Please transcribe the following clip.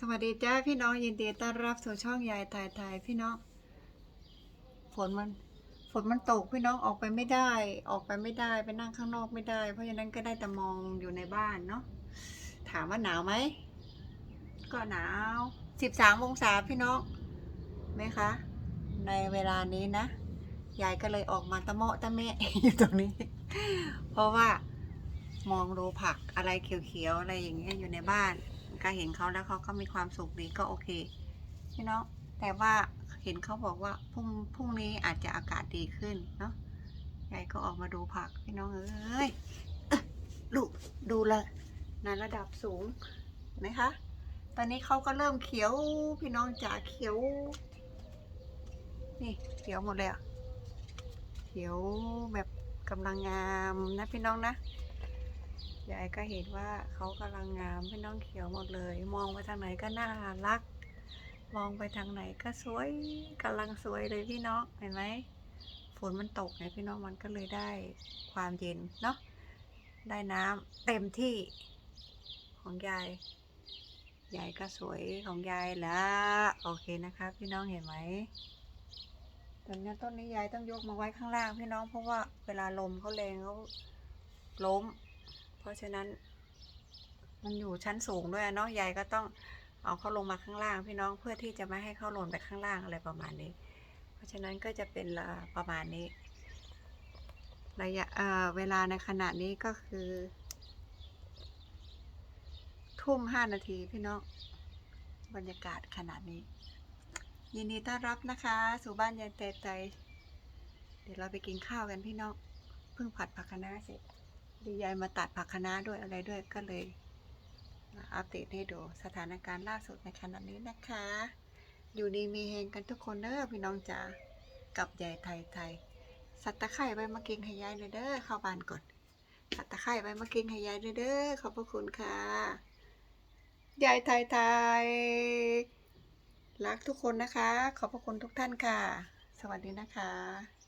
สวัสดีจ้าพี่น้องยินดีต้อนรับสู่ช่องยายถ่ายถ่ายพี่น้อง ฝนมันฝนมันตกพี่น้องออกไปไม่ได้ ออกไปไม่ได้ไปนั่งข้างนอกไม่ได้ เพราะฉะนั้นก็ได้แต่มองอยู่ในบ้านเนาะถามว่าหนาวไหมก็หนาวสิบสามองศาพี่น้องไหมคะ ในเวลานี้นะยายก็เลยออกมาตะเมาะตะเมะอยู่ตรงนี้ เพราะว่ามองดูผักอะไรเขียวๆอะไรอย่างเงี้ยอยู่ในบ้าน ก็เห็นเขาแล้วเขาก็มีความสุขดีก็โอเคพี่น้องแต่ว่าเห็นเขาบอกว่าพรุ่งพรุ่งนี้อาจจะอากาศดีขึ้นเนาะยายก็ออกมาดูผักพี่น้องเอ้ยลูกดูเลยในระดับสูงนไหมคะ ตอนนี้เขาก็เริ่มเขียวพี่น้องจ๋าเขียว นี่เขียวหมดเลยอะเขียวแบบกำลังงามนะพี่น้องนะ ยายก็เห็นว่าเขากำลังงามพี่น้องเขียวหมดเลย มองไปทางไหนก็น่ารัก มองไปทางไหนก็สวยกำลังสวยเลยพี่น้องเห็นไหมฝนมันตกไงพี่น้องมันก็เลยได้ความเย็นเนาะได้น้ำเต็มที่ของยายยายก็สวยของยายแล้วโอเคนะคะพี่น้องเห็นไหมตอนนี้ต้นนี้ยายต้องยกมาไว้ข้างล่างพี่น้องเพราะว่าเวลาลมเขาแรงเขาล้ม ราะฉะนั้น มันอยู่ชั้นสูงด้วยเนาะยายก็ต้องเอาเขาลงมาข้างล่างพี่น้องเพื่อที่จะไม่ให้เขาหล่นไปข้างล่างอะไรประมาณนี้ เพราะฉะนั้นก็จะเป็นละประมาณนี้ระยะเเวลาในขณะนี้ก็คือ ทุ่มห้านาทีพี่น้องบรรยากาศขนาดนี้ ยินดีต้อนรับนะคะ สู่บ้านยายเตใจ เดี๋ยวเราไปกินข้าวกันพี่น้องเพิ่งผัดผักคะน้าเสร็จ ดียายมาตัดผักคะน้าด้วยอะไรด้วยก็เลยอัปเดตให้ดูสถานการณ์ล่าสุดในขณะนี้นะคะ อยู่ดีมีเฮงกันทุกคนเด้อพี่น้องจ๋ากับยายไทยไทย สัตว์ตะไคร่ไว้มากินให้ยายเลยเด้อเข้าบ้านก่อนสัตว์ตะไคร่ไว้มากินให้ยายเลยเด้อขอบพระคุณค่ะยายไทยไทยรักทุกคนนะคะ ขอบพระคุณทุกท่านค่ะ สวัสดีนะคะ